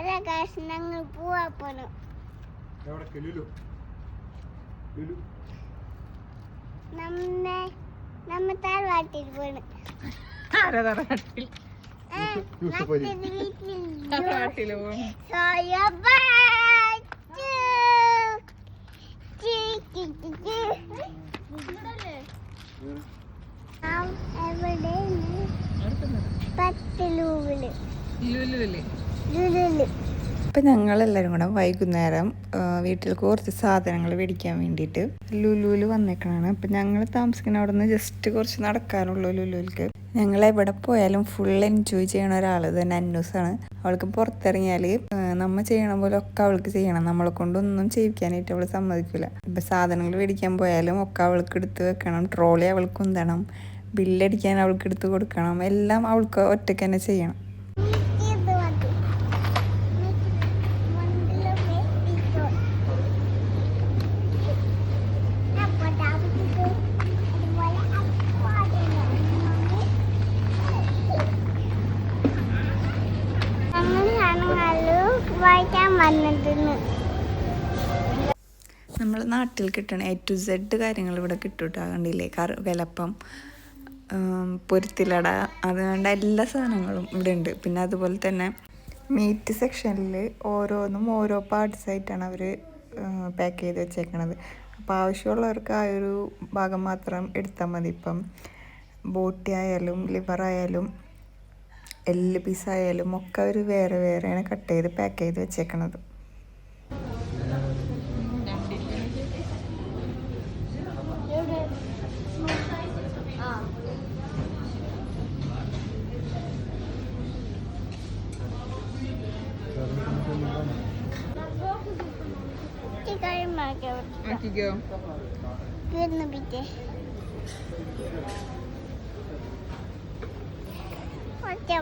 എല്ലാ കാശ് ഞങ്ങൾ പോവാ പോണം. എവിടേക്ക് ലുലു. ലുലു. നമ്മെ നമ്മ താഴ്വാട്ടിൽ പോണ്. ആരാ. മറ്റൊരു വീട്ടിൽ? പത്ത് ലൂവിൽ ലുലുവിൽ. അപ്പം ഞങ്ങളെല്ലാവരും കൂടെ വൈകുന്നേരം വീട്ടിൽ കുറച്ച് സാധനങ്ങൾ മേടിക്കാൻ വേണ്ടിയിട്ട് ലുലുവിൽ വന്നേക്കണാണ്. അപ്പം ഞങ്ങൾ താമസിക്കുന്ന അവിടെ നിന്ന് ജസ്റ്റ് കുറച്ച് നടക്കാനുള്ളൂ ലുലുവിലേക്ക്. ഞങ്ങൾ എവിടെ പോയാലും ഫുൾ എൻജോയ് ചെയ്യണ ഒരാൾ തന്നെ അന്നൂസാണ് അവൾക്ക് പുറത്തിറങ്ങിയാൽ നമ്മൾ ചെയ്യണ പോലെ ഒക്കെ അവൾക്ക് ചെയ്യണം. നമ്മളെ കൊണ്ടൊന്നും ചെയ്യിക്കാനായിട്ട് അവൾ സമ്മതിക്കില്ല ഇപ്പം സാധനങ്ങൾ മേടിക്കാൻ പോയാലും ഒക്കെ അവൾക്ക് എടുത്ത് വെക്കണം. ട്രോളി അവൾക്ക് ഉന്തണം. ബില്ലടിക്കാൻ അവൾക്ക് എടുത്ത് കൊടുക്കണം. എല്ലാം അവൾക്ക് ഒറ്റയ്ക്ക് തന്നെ ചെയ്യണം ഇത് മതി. മണ്ണിൽ വെട്ടിക്കോ. അപ്പൊ താമസിക്കോ. അതുപോലെ അപ്പാടില്ല. ഞങ്ങൾ സാധനങ്ങൾ നമ്മൾ നാട്ടിൽ കിട്ടണ എ ടു സെഡ് കാര്യങ്ങൾ ഇവിടെ കിട്ടും കണ്ടില്ലേ? കാർ വിലപ്പം പൊരുത്തിലട അതുകൊണ്ട് എല്ലാ സാധനങ്ങളും ഇവിടെ ഉണ്ട്. പിന്നെ അതുപോലെ തന്നെ മീറ്റ് സെക്ഷനിൽ ഓരോന്നും ഓരോ പാർട്സ് ആയിട്ടാണ് അവർ പാക്ക് ചെയ്ത് വെച്ചേക്കണത്. അപ്പോൾ ആവശ്യമുള്ളവർക്ക് ആ ഒരു ഭാഗം മാത്രം എടുത്താൽ മതി. ഇപ്പം ബോട്ടി ആയാലും ലിവർ ആയാലും എല്ല് പീസായാലും ഒക്കെ അവർ വേറെ വേറെയാണ് കട്ട് ചെയ്ത് പാക്ക് ചെയ്ത് വെച്ചേക്കണത്. Thank you.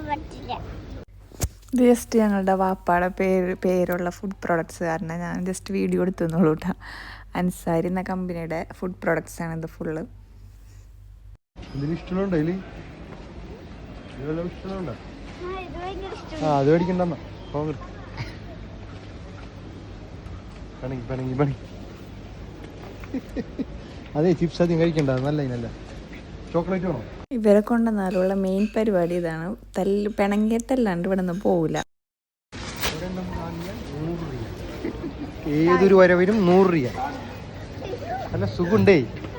പറ്റില്ല. ജസ്റ്റ് ഞങ്ങളുടെ വാപ്പാടെ പേര് പേരുള്ള ഫുഡ് പ്രോഡക്ട്സ് കാരണം ഞാൻ ജസ്റ്റ് വീഡിയോ എടുത്തു തന്നോളൂ കേട്ടോ അൻസാരി എന്ന കമ്പനിയുടെ ഫുഡ് പ്രോഡക്ട്സ് ആണ് ഇത് ഫുള്ള് മേടിക്കണ്ടമ്മ അതെ ചിപ്സ് അധികം കഴിക്കണ്ട. നല്ല ഇതിനല്ല ചോക്ലേറ്റ് വേണോ? ഇവരെ കൊണ്ടുവന്നാലുള്ള മെയിൻ പരിപാടി ഇതാണ്. തല്ല് പിണങ്ങിയിട്ടല്ലാണ്ട് ഇവിടെ നിന്ന് പോവില്ല ഏതൊരു വരവിനും നൂറ് രൂപ നല്ല സുഖുണ്ടേ?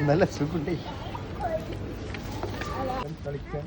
നല്ല സുഖുണ്ടേ. കളിക്കാൻ.